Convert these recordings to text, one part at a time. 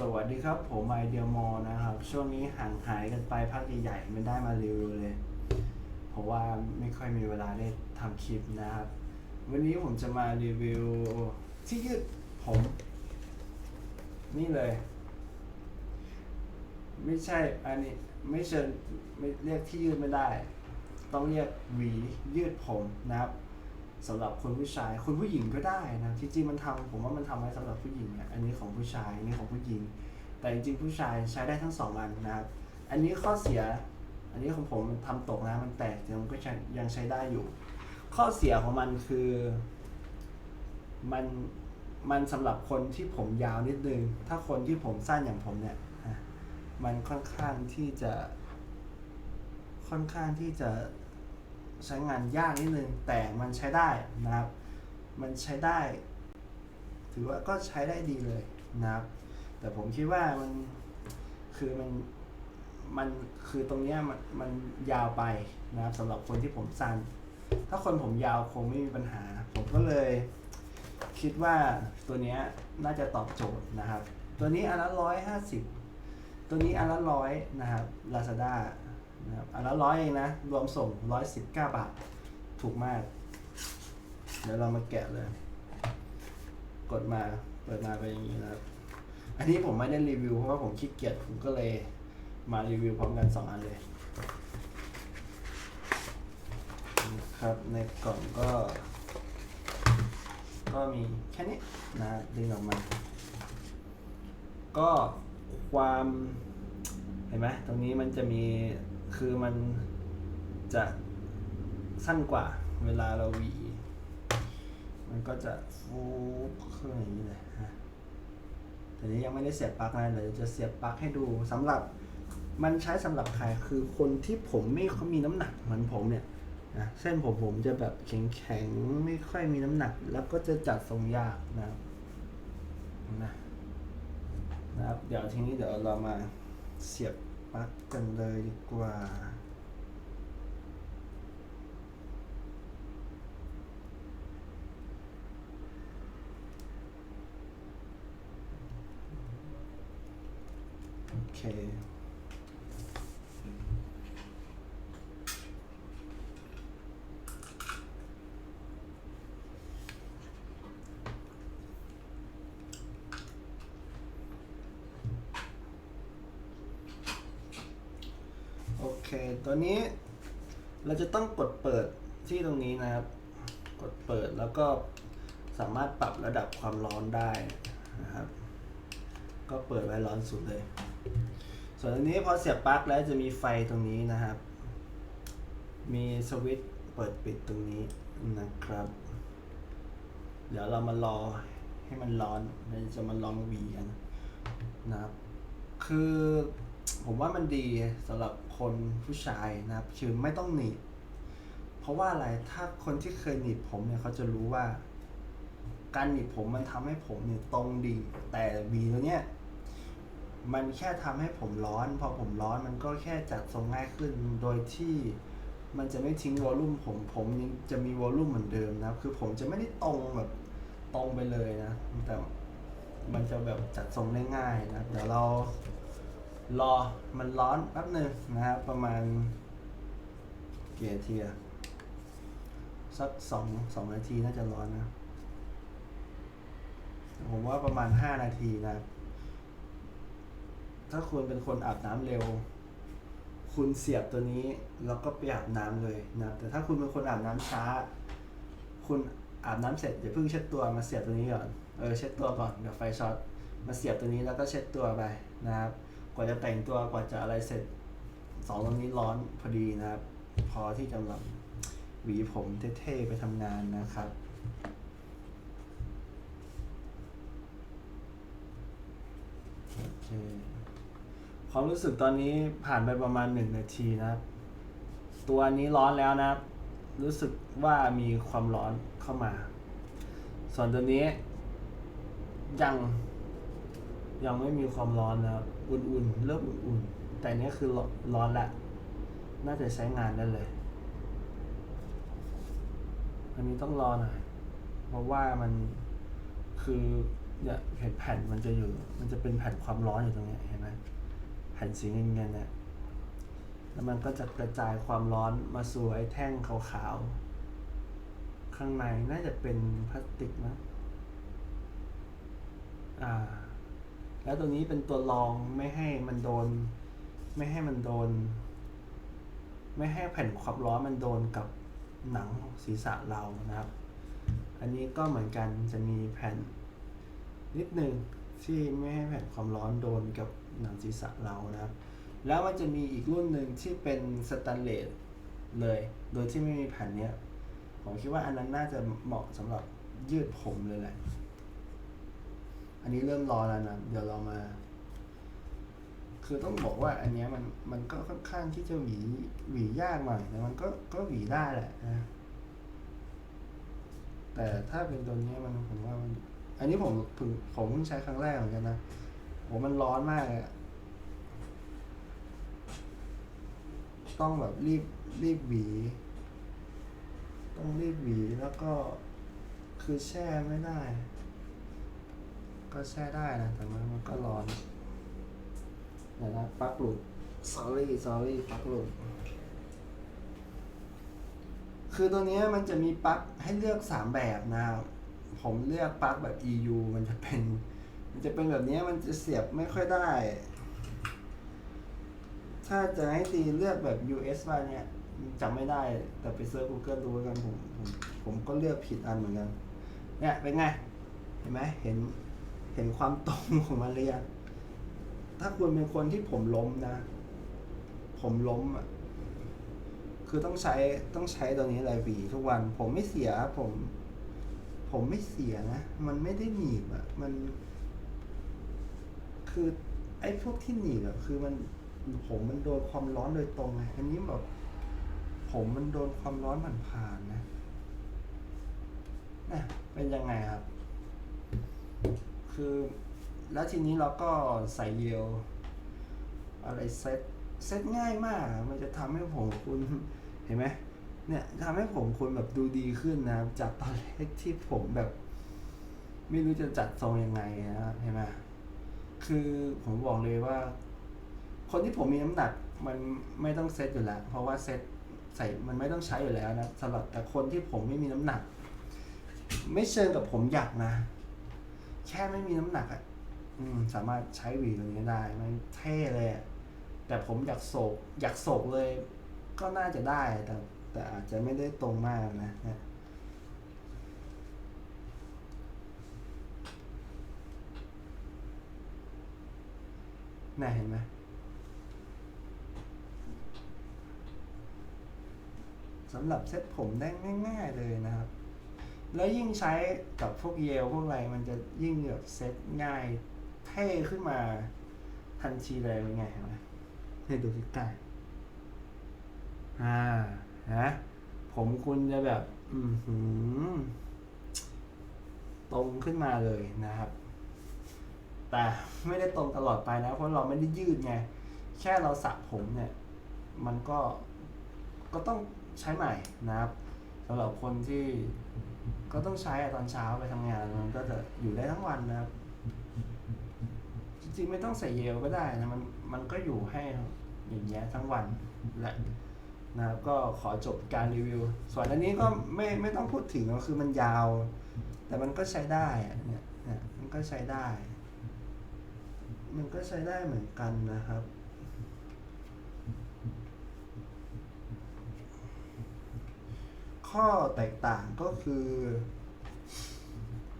สวัสดีครับ ผมไอเดียมอนะครับ ช่วงนี้ห่างหายกันไปพักใหญ่ๆไม่ได้มารีวิวเลย เพราะว่าไม่ค่อยมีเวลาได้ทำคลิปนะครับ วันนี้ผมจะมารีวิวที่ยืดผม นี่เลย ไม่ใช่อันนี้ไม่เชิญไม่เรียกที่ยืดไม่ได้ ต้องเรียกหวียืดผมนะครับ สำหรับคนผู้ชายคนผู้หญิงก็ได้นะที่จริงมันทำผมว่ามันทำไว้สำหรับผู้หญิงอะอันนี้ของผู้ชายอันนี้ของผู้หญิง แต่จริงๆผู้ชายใช้ได้ทั้งสองอันนะครับอันนี้ข้อเสีย อันนี้ของผมมันทำตกนะมันแตกแต่มันก็ยังใช้ได้อยู่ ข้อเสียของมันคือมันมันสำหรับคนที่ผมยาวนิดนึง ถ้าคนที่ผมสั้นอย่างผมเนี่ยมันค่อนข้างที่จะ ค่อนข้างที่จะ ใช้งานยากนิดนึงแต่มันใช้ได้นะครับ มันใช้ได้ ถือว่าก็ใช้ได้ดีเลยนะครับ แต่ผมคิดว่ามันคือมันมันคือตรงเนี้ยมันมันยาวไปนะครับสำหรับคนที่ผมสั้น ถ้าคนผมยาวคงไม่มีปัญหา ผมก็เลยคิดว่าตัวเนี้ยน่าจะตอบโจทย์นะครับ ตัวนี้อันละร้อยห้าสิบตัวนี้อันละร้อยนะครับ Lazada นะครับอันละร้อยเองนะ รวมส่งร้อยสิบเก้าบาท ถูกมาก เดี๋ยวเรามาแกะเลย กดมาเปิดมาเป็นอย่างนี้นะครับ อันนี้ผมไม่ได้รีวิวเพราะว่าผมขี้เกียจผมก็เลยมารีวิวพร้อมกันสองอันเลยนะครับในกล่องก็ ก็มีแค่นี้นะดึงออกมา ก็ความเห็นไหมตรงนี้มันจะมี คือมันจะสั้นกว่าเวลาเราหวี มันก็จะฟูขึ้นอย่างนี้เลยฮะแต่นี้ยังไม่ได้เสียบปลั๊กนะเดี๋ยวจะเสียบปลั๊กให้ดูสำหรับมันใช้สำหรับใครคือคนที่ผมไม่เขามีน้ำหนักเหมือนผมเนี่ยนะเส้นผมผมจะแบบแข็งแข็งไม่ค่อยมีน้ำหนัก แล้วก็จะจัดทรงยากนะครับนะนะครับเดี๋ยวทีนี้เดี๋ยวเรามาเสียบ ปลั๊กกันเลยดีกว่า โอเค เค ตัวนี้เราจะต้องกดเปิดที่ตรงนี้นะครับ กดเปิดแล้วก็สามารถปรับระดับความร้อนได้นะครับ ก็เปิดไว้ร้อนสุดเลย ส่วนอันนี้พอเสียบปลั๊กแล้วจะมีไฟตรงนี้นะครับ มีสวิตช์เปิดปิดตรงนี้นะครับ เดี๋ยวเรามารอให้มันร้อนเราจะมาลองวีกันนะครับ คือผมว่ามันดีสำหรับ คนผู้ชายนะครับคือไม่ต้องหนีบเพราะว่าอะไรถ้าคนที่เคยหนีบผมเนี่ยเขาจะรู้ว่า การหนีบผมมันทำให้ผมเนี่ยตรงดีแต่หวีตัวเนี้ยมันแค่ทำให้ผมร้อน พอผมร้อนมันก็แค่จัดทรงง่ายขึ้นโดยที่มันจะไม่ทิ้งวอลลุ่มผมผมยังจะมีวอลลุ่มเหมือนเดิมนะคือผมจะไม่ได้ตรงแบบตรงไปเลยนะ แต่มันจะแบบจัดทรงได้ง่ายนะเดี๋ยวเรา รอมันร้อนแป๊บหนึ่งนะครับประมาณเกี่นาทีอะสักสองสองนาทีน่าจะร้อนนะผมว่าประมาณห้านาทีนะถ้าคุณเป็นคนอาบน้ำเร็ว คุณเสียบตัวนี้แล้วก็ไปอาบน้ำเลยนะแต่ถ้าคุณเป็นคนอาบน้ำช้า คุณอาบน้ำเสร็จอย่าเพิ่งเช็ดตัวมาเสียบตัวนี้ก่อนเออเช็ดตัวก่อนเดี๋ยวไฟช็อตมาเสียบตัวนี้แล้วก็เช็ดตัวไปนะครับ กว่าจะแต่งตัวกว่าจะอะไรเสร็จสองตรงนี้ร้อนพอดีนะครับ พอที่จะแบบหวีผมเท่ๆไปทำงานนะครับโอเคความรู้สึกตอนนี้ผ่านไปประมาณหนึ่งนาทีนะครับ ตัวนี้ร้อนแล้วนะครับ รู้สึกว่ามีความร้อนเข้ามา ส่วนตัวนี้ยังยังไม่มีความร้อนนะครับ อุ่นๆ เริ่มอุ่นๆ แต่เนี้ยคือร้อนล้วน่าจะใช้งานได้เลย อันนี้ต้องรอหน่อย เพราะว่ามันคือเนี่ยเห็นแผ่นมันจะอยู่ มันจะเป็นแผ่นความร้อนอยู่ตรงนี้เห็นไหมแผ่นสีเงินๆเนี่ยแล้วมันก็จะกระจายความร้อนมาสู่ไอ้แท่งขาวๆ ข้างในน่าจะเป็นพลาสติกนะอ่า แล้วตัวนี้เป็นตัวรองไม่ให้มันโดน ไม่ให้มันโดน ไม่ให้แผ่นความร้อนมันโดนกับหนังศีรษะเรานะครับ อันนี้ก็เหมือนกันจะมีแผ่นนิดหนึ่งที่ไม่ให้แผ่นความร้อนโดนกับหนังศีรษะเรานะครับ แล้วมันจะมีอีกรุ่นหนึ่งที่เป็นสแตนเลสเลย โดยที่ไม่มีแผ่นเนี้ย ผมคิดว่าอันนั้นน่าจะเหมาะสำหรับยืดผมเลยแหละ อันนี้เริ่มร้อนแล้วนะเดี๋ยวเรามา คือต้องบอกว่า อันนี้มันมันก็ค่อนข้างที่จะหวีหวียากหน่อยแต่มันก็ก็หวีได้แหละนะแต่ถ้าเป็นตัวนี้มันผมว่ามัน อันนี้ผมเพิ่งผมเพิ่งใช้ครั้งแรกเหมือนกันนะโหมันร้อนมากเลยอะต้องแบบรีบรีบหวี ต้องรีบหวีแล้วก็คือแช่ไม่ได้ ก็แช่ได้นะ แต่มันมันก็ร้อนเดี๋ยวนะปลั๊กหลุด sorry sorry ปลั๊กหลุด คือตัวนี้มันจะมีปลั๊กให้เลือกสามแบบนะครับผมเลือกปลั๊กแบบ EU มันจะเป็น มันจะเป็นแบบนี้มันจะเสียบไม่ค่อยได้ ถ้าจะให้ตีเลือกแบบ US มาเนี่ยจำไม่ได้แต่ไปเซิร์ช Google ดูกันผมผมผมก็เลือกผิดอันเหมือนกัน เนี่ยเป็นไง เห็นไหมเห็น เห็นความตรงของมันเลยอะถ้าคุณเป็นคนที่ผมล้มนะ ผมล้มอะ คือต้องใช้ต้องใช้ตัวนี้เลยหวีทุกวัน ผมไม่เสียผม ผมไม่เสียนะ มันไม่ได้หนีบอะ มัน คือไอ้พวกที่หนีบอะ คือมันผมมันโดนความร้อนโดยตรงไงอันนี้แบบผมมันโดนความร้อนผ่านผ่านนะนะเป็นยังไงครับ คือแล้วทีนี้เราก็ใส่เยลอะไรเซ็ตเซ็ตง่ายมาก มันจะทำให้ผมคุณเห็นไหมเนี่ยทำให้ผมคุณแบบดูดีขึ้นนะครับจากตอนแรกที่ผมแบบ ไม่รู้จะจัดทรงยังไงนะเห็นไหมคือผมบอกเลยว่า คนที่ผมมีน้ำหนักมันไม่ต้องเซ็ตอยู่แล้ว เพราะว่าเซ็ตใส่มันไม่ต้องใช้อยู่แล้วนะสำหรับแต่คนที่ผมไม่มีน้ำหนัก ไม่เชิงกับผมอยากนะ แค่ไม่มีน้ำหนักอะอืมสามารถใช้หวีตัวนี้ได้ มันเท่เลยแต่ผมอยากโศก อยากโศกเลย ก็น่าจะได้ แต่ แต่อาจจะไม่ได้ตรงมากนะเนี่ยน่าเห็นไหมสำหรับเซ็ตผมได้ง่าย ๆ เลยนะครับ แล้วยิ่งใช้กับพวกเยลพวกอะไรมันจะยิ่งแบบเซ็ตง่ายเท่ขึ้นมาทันทีเลยเป็นไงเห็นไหมให้ดูใกล้ๆอ่านะผมคุณจะแบบ อืมหือตรงขึ้นมาเลยนะครับ แต่ไม่ได้ตรงตลอดไปนะ เพราะเราไม่ได้ยืดไง แค่เราสระผมเนี่ย มันก็ก็ต้องใช้ใหม่นะครับ สำหรับคนที่ก็ต้องใช้อะตอนเช้าไปทำงานมันก็จะอยู่ได้ทั้งวันนะครับ จริงๆไม่ต้องใส่เยลก็ได้นะมันมันก็อยู่ให้อย่างเงี้ยทั้งวันแหละนะครับก็ขอจบการรีวิว ส่วนอันนี้ก็ไม่ไม่ต้องพูดถึงก็คือมันยาว แต่มันก็ใช้ได้อะเนี่ยเนี่ยมันก็ใช้ได้ มันก็ใช้ได้เหมือนกันนะครับ ข้อแตกต่างก็คือ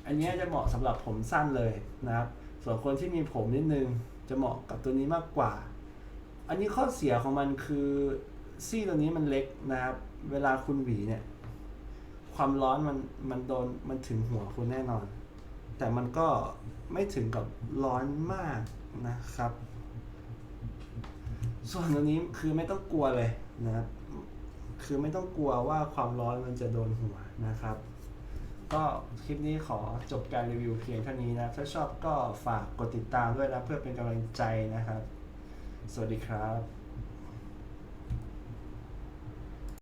อันนี้จะเหมาะสำหรับผมสั้นเลยนะครับ ส่วนคนที่มีผมนิดนึงจะเหมาะกับตัวนี้มากกว่า อันนี้ข้อเสียของมันคือซี่ตัวนี้มันเล็กนะครับ เวลาคุณหวีเนี่ย ความร้อนมันมันโดนมันถึงหัวคุณแน่นอน แต่มันก็ไม่ถึงกับร้อนมากนะครับ ส่วนตัวนี้คือไม่ต้องกลัวเลยนะครับ คือไม่ต้องกลัวว่าความร้อนมันจะโดนหัวนะครับ ก็คลิปนี้ขอจบการรีวิวเพียงเท่านี้นะ ถ้าชอบก็ฝากกดติดตามด้วยนะ เพื่อเป็นกำลังใจนะครับ สวัสดีครับ